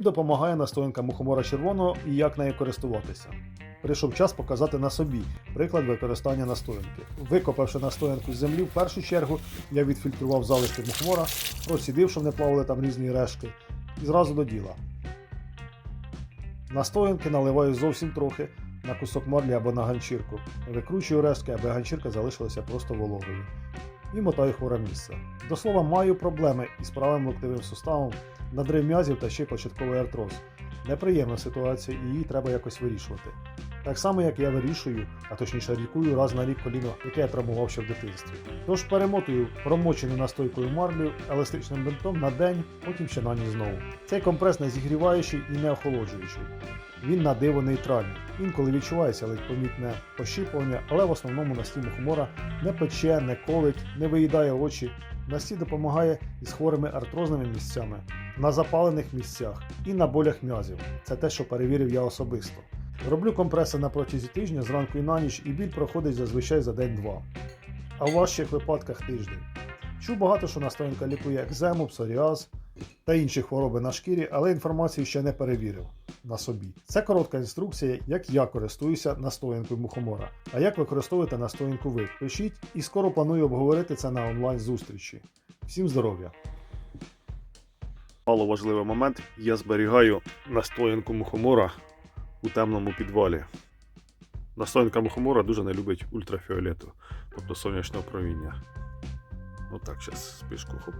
Допомагає настоянка мухомора червоного і як нею користуватися. Прийшов час показати на собі приклад використання настоянки. Викопавши настоянку з землі, в першу чергу я відфільтрував залишки мухомора, розсідив, щоб не плавали там різні решки, і зразу до діла. Настоянки наливаю зовсім трохи на кусок марлі або на ганчірку. Викручую рештки, аби ганчірка залишилася просто вологою. І мотаю хворе місце. До слова, маю проблеми із правим локтевим суставом, надрив м'язів та ще початковий артроз. Неприємна ситуація і її треба якось вирішувати. Так само, як я вирішую, а точніше лікую раз на рік коліно, яке я травмував ще в дитинстві. Тож перемотую промочену настойкою марлю еластичним бинтом на день, потім ще на ніч знову. Цей компрес не зігріваючий і не охолоджуючий. Він на диво нейтральний. Інколи відчувається ледь помітне пощіпування, але в основному настій мухомора не пече, не колить, не виїдає очі. Настій допомагає із хворими артрозними місцями, на запалених місцях і на болях м'язів. Це те, що перевірив я особисто. Роблю компреси на протязі тижня зранку і на ніч, і біль проходить зазвичай за день-два. А в важчих випадках тиждень. Чув багато, що настоянка лікує екзему, псоріаз та інші хвороби на шкірі, але інформацію ще не перевірив на собі. Це коротка інструкція, як я користуюся настоянкою мухомора. А як використовуєте настоянку ви? Пишіть і скоро планую обговорити це на онлайн зустрічі. Всім здоров'я! Мало важливий момент. Я зберігаю настоянку мухомора у темному підвалі. Настоянка мухомора дуже не любить ультрафіолету, тобто сонячного проміння. Отак, зараз спишку хоп.